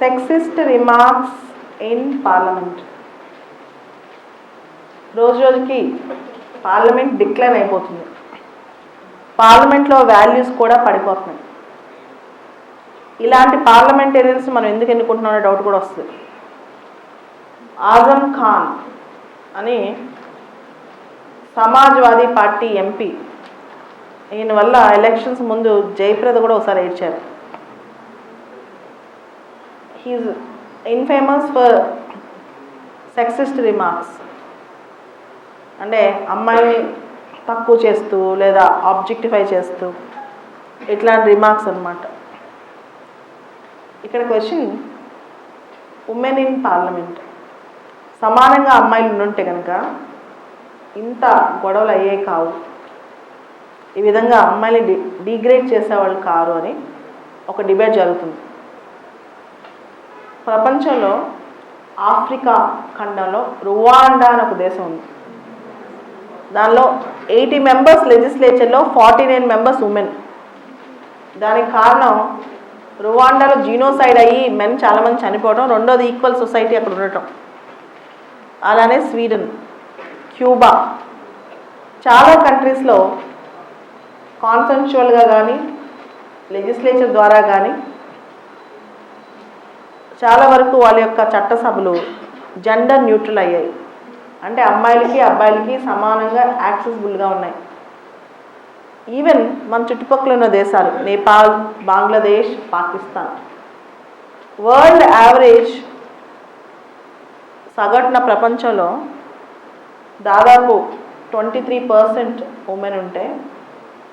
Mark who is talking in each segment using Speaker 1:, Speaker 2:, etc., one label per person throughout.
Speaker 1: Sexist remarks in parliament రోజు రోజుకి parliament decline అయిపోతుంది. పార్లమెంట్లో వాల్యూస్ కూడా పడిపోతున్నాయి. ఇలాంటి పార్లమెంటేరియన్స్ మనం ఎందుకు ఎన్నుకుంటున్నామో డౌట్ కూడా వస్తుంది. ఆజం ఖాన్ అని సమాజ్వాదీ పార్టీ ఎంపీ ఈయన వల్ల ఎలక్షన్స్ ముందు జయప్రద కూడా ఒకసారి ఏడ్చారు. Is infamous for sexist remarks అంటే అమ్మాయిని తక్కువ చేస్తూ లేదా ఆబ్జెక్టిఫై చేస్తూ ఇట్లాంటి రిమార్క్స్ అన్నమాట. ఇక్కడ క్వశ్చన్ ఉమెన్ ఇన్ పార్లమెంట్ సమానంగా అమ్మాయిలు ఉంటే కనుక ఇంత గొడవలు అయ్యే కావు. ఈ విధంగా అమ్మాయిని డి డిగ్రేడ్ చేసేవాళ్ళు కారు అని ఒక డిబేట్ జరుగుతుంది. ప్రపంచంలో ఆఫ్రికా ఖండంలో రువాండా అని ఒక దేశం ఉంది. దానిలో ఎయిటీ మెంబర్స్ లెజిస్లేచర్లో ఫార్టీ నైన్ మెంబర్స్ ఉమెన్. దానికి కారణం రువాండాలో జీనోసైడ్ అయ్యి మెన్ చాలామంది చనిపోవడం రెండోది ఈక్వల్ సొసైటీ అక్కడ ఉండటం. అలానే స్వీడన్ క్యూబా. చాలా కంట్రీస్లో కాన్సెన్షువల్గా కానీ లెజిస్లేచర్ ద్వారా కానీ చాలా వరకు వాళ్ళ యొక్క చట్టసభలు జెండర్ న్యూట్రల్ అయ్యాయి. అంటే అమ్మాయిలకి అబ్బాయిలకి సమానంగా యాక్సెసిబుల్గా ఉన్నాయి. ఈవెన్ మన చుట్టుపక్కల ఉన్న దేశాలు నేపాల్ బంగ్లాదేశ్ పాకిస్తాన్ వరల్డ్ యావరేజ్ సగటున ప్రపంచంలో దాదాపు ట్వంటీ త్రీ పర్సెంట్ ఉమెన్ ఉంటే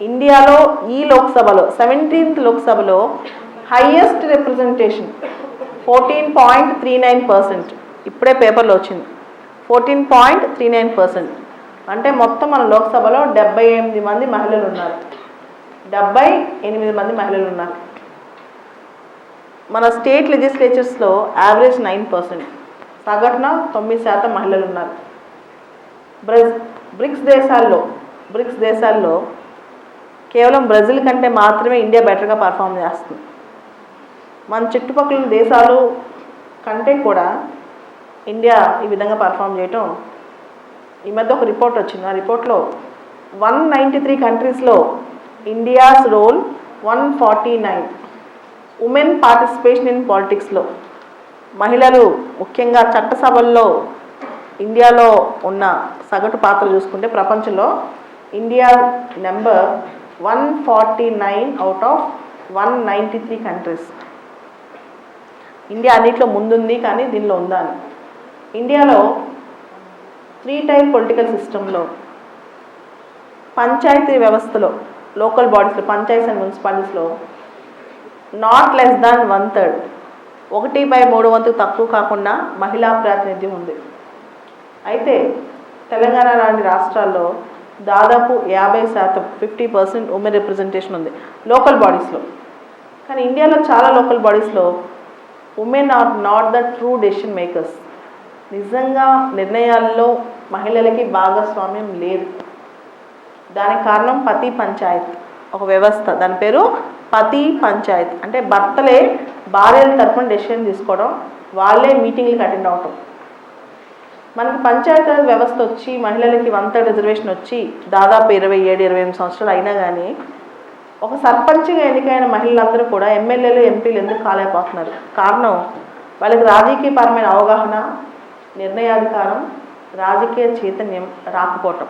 Speaker 1: ఇండియాలో ఈ లోక్సభలో సెవెంటీన్త్ లోక్సభలో highest representation fourteen point three nine percent. ఇప్పుడే పేపర్లో వచ్చింది. Fourteen point three nine percent. అంటే మొత్తం మన లోక్సభలో డెబ్బై ఎనిమిది మంది మహిళలు ఉన్నారు డెబ్బై ఎనిమిది మంది మహిళలు ఉన్నారు మన స్టేట్ లెజిస్లేచర్స్లో యావరేజ్ నైన్ పర్సెంట్. సగటున తొమ్మిది శాతం మహిళలు ఉన్నారు బ్రెజ్ బ్రిక్స్ దేశాల్లో బ్రిక్స్ దేశాల్లో కేవలం బ్రెజిల్ కంటే మాత్రమే ఇండియా బెటర్గా పర్ఫామ్ చేస్తుంది. మన చుట్టుపక్కల దేశాలు కంటే కూడా ఇండియా ఈ విధంగా పర్ఫామ్ చేయటం ఈ మధ్య ఒక రిపోర్ట్ వచ్చింది. ఆ రిపోర్ట్లో వన్ నైంటీ త్రీ కంట్రీస్లో India's role one forty nine women participation in పాలిటిక్స్లో మహిళలు ముఖ్యంగా చట్టసభల్లో ఇండియాలో ఉన్న సగటు పాత్ర చూసుకుంటే ప్రపంచంలో India number one forty nine out of one ninety three countries India అన్నిట్లో ముందుంది కానీ దీనిలో ఉందా అని ఇండియాలో త్రీ టైప్ పొలిటికల్ సిస్టంలో పంచాయతీ వ్యవస్థలో లోకల్ బాడీస్లో panchayat and మున్సిపాలిటీస్లో not less than one third ఒకటి బై మూడు వంతు తక్కువ కాకుండా మహిళా ప్రాతినిధ్యం ఉంది. అయితే తెలంగాణ లాంటి రాష్ట్రాల్లో దాదాపు యాభై శాతం ఫిఫ్టీ పర్సెంట్ ఉమెన్ రిప్రజెంటేషన్ ఉంది లోకల్ బాడీస్లో కానీ ఇండియాలో చాలా local బాడీస్లో women are not the true decision makers నిజంగా నిర్ణయాల్లో మహిళలకి భాగస్వామ్యం లేదు. దానికి కారణం పతి పంచాయత్ ఒక వ్యవస్థ. దాని పేరు పతి పంచాయత్. అంటే భర్తలే భార్యల తరఫున డెసిషన్ తీసుకోవడం వాళ్ళే మీటింగ్లకు అటెండ్ అవటం. మనకి పంచాయత్ వ్యవస్థ వచ్చి మహిళలకి వంత రిజర్వేషన్ వచ్చి దాదాపు ఇరవై ఏడు ఇరవై ఎనిమిది సంవత్సరాలు అయినా కానీ ఒక సర్పంచ్గా ఎన్నికైన మహిళలందరూ కూడా ఎమ్మెల్యేలు ఎంపీలు ఎందుకు కాలేకపోతున్నారు? కారణం? వాళ్ళకి రాజకీయపరమైన అవగాహన నిర్ణయాధికారం రాజకీయ చైతన్యం రాకపోవటం.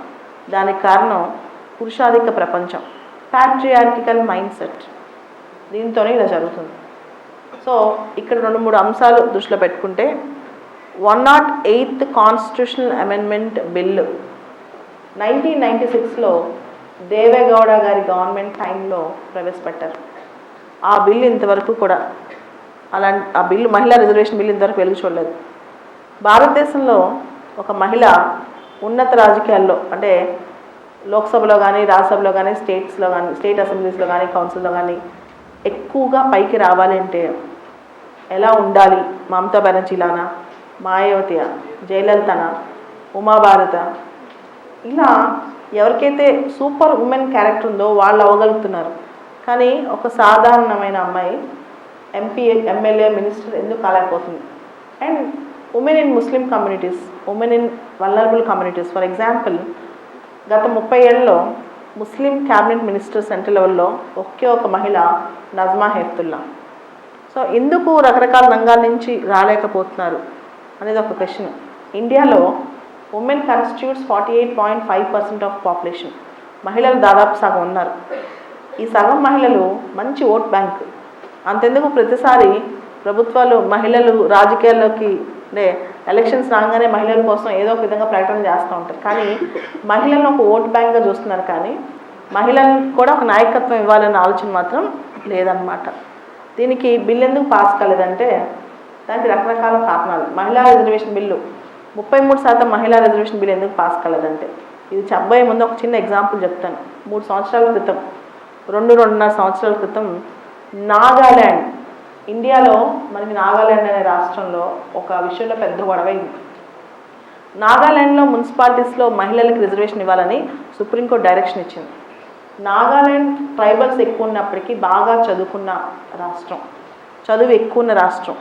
Speaker 1: దానికి కారణం పురుషాధిక ప్రపంచం. ప్యాట్రియార్టికల్ మైండ్ సెట్ దీంతోనే ఇలా జరుగుతుంది. సో ఇక్కడ రెండు మూడు అంశాలు దృష్టిలో పెట్టుకుంటే one not eighth constitutional amendment bill nineteen ninety సిక్స్లో దేవేగౌడ గారి గవర్నమెంట్ టైంలో ప్రవేశపెట్టారు. ఆ బిల్లు ఇంతవరకు కూడా అలాంటి ఆ బిల్లు మహిళా రిజర్వేషన్ బిల్లు ఇంతవరకు వెలుగు చూడలేదు. భారతదేశంలో ఒక మహిళ ఉన్నత రాజకీయాల్లో అంటే లోక్సభలో కానీ రాజ్యసభలో కానీ స్టేట్స్లో కానీ స్టేట్ అసెంబ్లీస్లో కానీ కౌన్సిల్లో కానీ ఎక్కువగా పైకి రావాలి అంటే ఎలా ఉండాలి? మమతా బెనర్జీలానా? మాయావతియా? జయలలితన? ఉమాభారత? ఇలా ఎవరికైతే సూపర్ ఉమెన్ క్యారెక్టర్ ఉందో వాళ్ళు అవ్వగలుగుతున్నారు. కానీ ఒక సాధారణమైన అమ్మాయి ఎంపీ ఎమ్మెల్యే మినిస్టర్ ఎందుకు కాలేకపోతుంది? And women in Muslim communities women in vulnerable communities for example గత ముప్పై ఏళ్ళలో ముస్లిం క్యాబినెట్ మినిస్టర్ సెంటర్ లెవెల్లో ఒకే ఒక మహిళ నజ్మా హెఫ్తుల్లా సో ఎందుకు రకరకాల రంగాల నుంచి రాలేకపోతున్నారు అనేది ఒక క్వశ్చన్. ఇండియాలో women constitutes forty eight point five percent of population మహిళలు దాదాపు సగం ఉన్నారు. ఈ సగం మహిళలు మంచి ఓట్ బ్యాంక్. అంతెందుకు ప్రతిసారి ప్రభుత్వాలు మహిళలు రాజకీయాల్లోకి అంటే ఎలక్షన్స్ రాగానే మహిళల కోసం ఏదో ఒక విధంగా ప్రకటన చేస్తూ ఉంటారు. కానీ మహిళలను ఒక ఓట్ బ్యాంక్గా చూస్తున్నారు కానీ మహిళలకు కూడా ఒక నాయకత్వం ఇవ్వాలన్న ఆలోచన మాత్రం లేదన్నమాట. దీనికి బిల్ ఎందుకు పాస్ కాలేదంటే దానికి రకరకాల కారణాలు. మహిళా రిజర్వేషన్ బిల్లు ముప్పై మూడు శాతం మహిళా రిజర్వేషన్ బిల్ ఎందుకు పాస్ కలదంటే? ఇది చెప్పబోయే ముందు ఒక చిన్న ఎగ్జాంపుల్ చెప్తాను. మూడు సంవత్సరాల క్రితం రెండు రెండున్నర సంవత్సరాల క్రితం నాగాల్యాండ్ ఇండియాలో మనకి నాగాల్యాండ్ అనే రాష్ట్రంలో ఒక విషయంలో పెద్ద గొడవైంది నాగాల్యాండ్లో మున్సిపాలిటీస్లో మహిళలకు రిజర్వేషన్ ఇవ్వాలని సుప్రీంకోర్టు డైరెక్షన్ ఇచ్చింది. నాగాల్యాండ్ ట్రైబల్స్ ఎక్కువ ఉన్నప్పటికీ బాగా చదువుకున్న రాష్ట్రం చదువు ఎక్కువ ఉన్న రాష్ట్రం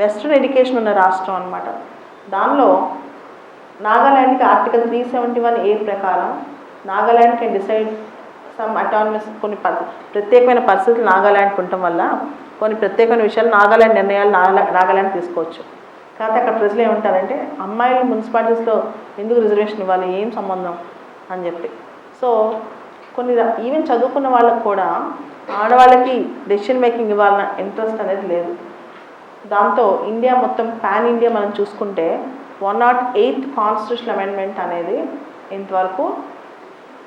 Speaker 1: వెస్ట్రన్ ఎడ్యుకేషన్ ఉన్న రాష్ట్రం అన్నమాట. దానిలో నాగాల్యాండ్కి article three seventy one A ప్రకారం Nagaland can decide some autonomous కొన్ని ప- ప్రత్యేకమైన పరిస్థితులు నాగాల్యాండ్కి ఉండటం వల్ల కొన్ని ప్రత్యేకమైన విషయాలు నాగాల్యాండ్ నిర్ణయాలు నాగాల్యాండ్ తీసుకోవచ్చు. కాకపోతే అక్కడ ప్రజలు ఏమంటారంటే అమ్మాయిలు మున్సిపాలిటీస్లో ఎందుకు రిజర్వేషన్ ఇవ్వాలి? ఏం సంబంధం? అని చెప్పి. సో కొన్ని ఈవెన్ చదువుకున్న వాళ్ళకు కూడా ఆడవాళ్ళకి డెసిషన్ మేకింగ్ ఇవ్వాలన్న ఇంట్రెస్ట్ అనేది లేదు. దాంతో ఇండియా మొత్తం పాన్ ఇండియా మనం చూసుకుంటే one not eighth constitution amendment అనేది ఇంతవరకు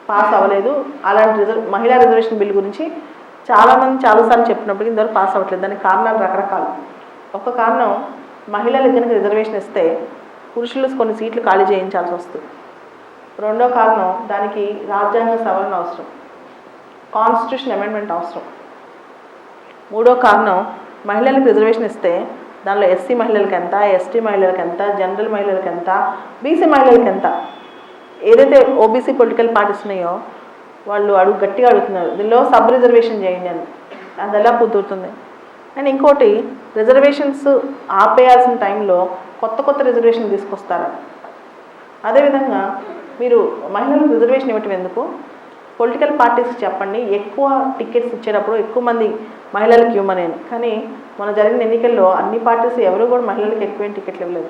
Speaker 1: పాస్ అవ్వలేదు. అలాంటి రిజర్వ్ మహిళా రిజర్వేషన్ బిల్ గురించి చాలామంది చాలాసార్లు చెప్పినప్పటికీ ఇంతవరకు పాస్ అవ్వట్లేదు. దానికి కారణాలు రకరకాలు. ఒక కారణం మహిళలకు కనుక రిజర్వేషన్ ఇస్తే పురుషులు కొన్ని సీట్లు ఖాళీ చేయించాల్సి వస్తుంది. రెండో కారణం దానికి రాజ్యాంగ సవరణ అవసరం. కాన్స్టిట్యూషన్ అమెండ్మెంట్ అవసరం. మూడో కారణం మహిళలకు రిజర్వేషన్ ఇస్తే దానిలో ఎస్సీ మహిళలకు ఎంత ఎస్టీ మహిళలకు ఎంత జనరల్ మహిళలకు ఎంత బీసీ మహిళలకు ఎంత? ఏదైతే ఓబీసీ పొలిటికల్ పార్టీస్ ఉన్నాయో వాళ్ళు అడుగు గట్టిగా అడుగుతున్నారు. దీనిలో సబ్ రిజర్వేషన్ చేయండి అని. అది ఎలా కుదురుతుంది? అండ్ ఇంకోటి రిజర్వేషన్స్ ఆపేయాల్సిన టైంలో కొత్త కొత్త రిజర్వేషన్ తీసుకొస్తారని. అదేవిధంగా మీరు మహిళలకు రిజర్వేషన్ ఇవ్వటం ఎందుకు? పొలిటికల్ పార్టీస్ చెప్పండి ఎక్కువ టికెట్స్ ఇచ్చేటప్పుడు ఎక్కువ మంది మహిళలకు ఇవ్వమనేను. కానీ మన జరిగిన ఎన్నికల్లో అన్ని పార్టీస్ ఎవరు కూడా మహిళలకు ఎక్కువ టికెట్లు ఇవ్వలేదు.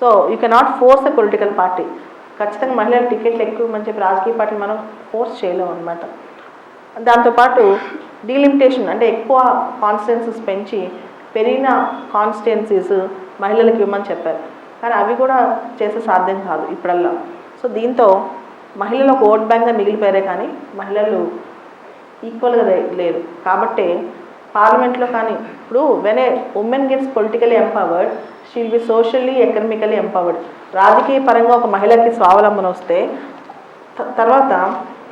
Speaker 1: So you cannot force a political party ఖచ్చితంగా మహిళల టికెట్లు ఎక్కువ మంచి రాజకీయ పార్టీలు మనం ఫోర్స్ చేయలేము అనమాట దాంతోపాటు డీలిమిటేషన్ అంటే ఎక్కువ కాన్స్టిట్యున్సీస్ పెంచి పెరిగిన కాన్స్టిట్యున్సీస్ మహిళలకు ఇవ్వమని చెప్పారు. కానీ అవి కూడా చేసే సాధ్యం కాదు ఇప్పుడల్లా. సో దీంతో మహిళలు ఒక ఓట్ బ్యాంక్గా మిగిలిపోయారే కానీ మహిళలు ఈక్వల్గా లేరు. కాబట్టి పార్లమెంట్లో కానీ ఇప్పుడు when women gets politically empowered she'll be socially economically empowered రాజకీయ పరంగా ఒక మహిళకి స్వావలంబన వస్తే తర్వాత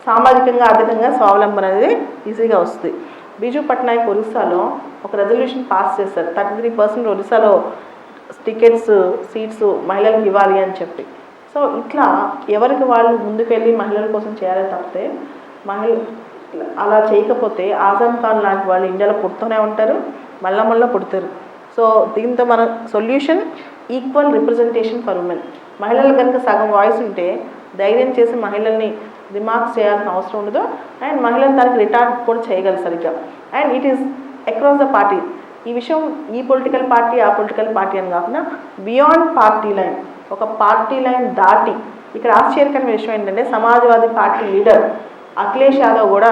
Speaker 1: సామాజికంగా ఆర్థికంగా స్వావలంబన అనేది ఈజీగా వస్తుంది. బీజు పట్నాయక్ ఒరిస్సాలో ఒక రెజల్యూషన్ పాస్ చేశారు. థర్టీ త్రీ పర్సెంట్ ఒరిస్సాలో టికెట్స్ సీట్స్ మహిళలకు ఇవ్వాలి అని చెప్పి. సో ఇట్లా ఎవరికి వాళ్ళు ముందుకెళ్ళి మహిళల కోసం చేయాలి తప్పితే మహిళ అలా చేయకపోతే ఆజం ఖాన్ లాంటి వాళ్ళు ఇండియాలో పుడుతూనే ఉంటారు మళ్ళా మళ్ళీ పుడతారు. సో దీంతో మన solution equal representation for women మహిళలు కనుక సగం వాయిస్ ఉంటే ధైర్యం చేసి మహిళల్ని రిమార్క్స్ చేయాల్సిన అవసరం ఉండదు. అండ్ మహిళలు దానికి రిటార్డ్ కూడా చేయగలరు సరిగ్గా. And it is across the party ఈ విషయం ఈ పొలిటికల్ పార్టీ ఆ పొలిటికల్ పార్టీ అని కాకుండా బియాండ్ పార్టీ లైన్ ఒక పార్టీ లైన్ దాటి ఇక్కడ ఆశ్చర్యకరమైన విషయం ఏంటంటే సమాజ్వాదీ పార్టీ లీడర్ అఖిలేష్ యాదవ్ కూడా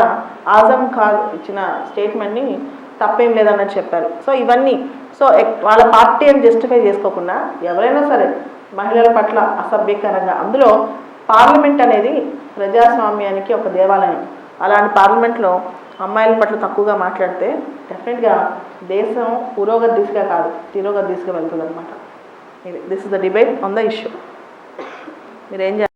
Speaker 1: ఆజం ఖాన్ ఇచ్చిన స్టేట్మెంట్ని తప్పేం లేదన్నట్టు చెప్పారు. సో ఇవన్నీ సో వాళ్ళ పార్టీ అని జస్టిఫై చేసుకోకుండా ఎవరైనా సరే మహిళల పట్ల అసభ్యకరంగా అందులో పార్లమెంట్ అనేది ప్రజాస్వామ్యానికి ఒక దేవాలయం. అలాంటి పార్లమెంట్లో అమ్మాయిల పట్ల తక్కువగా మాట్లాడితే డెఫినెట్గా దేశం పురోగతి దిశగా కాదు తిరోగతి దిశగా వెళ్తుంది అనమాట this is the debate on the issue మీరేం చేస్తారు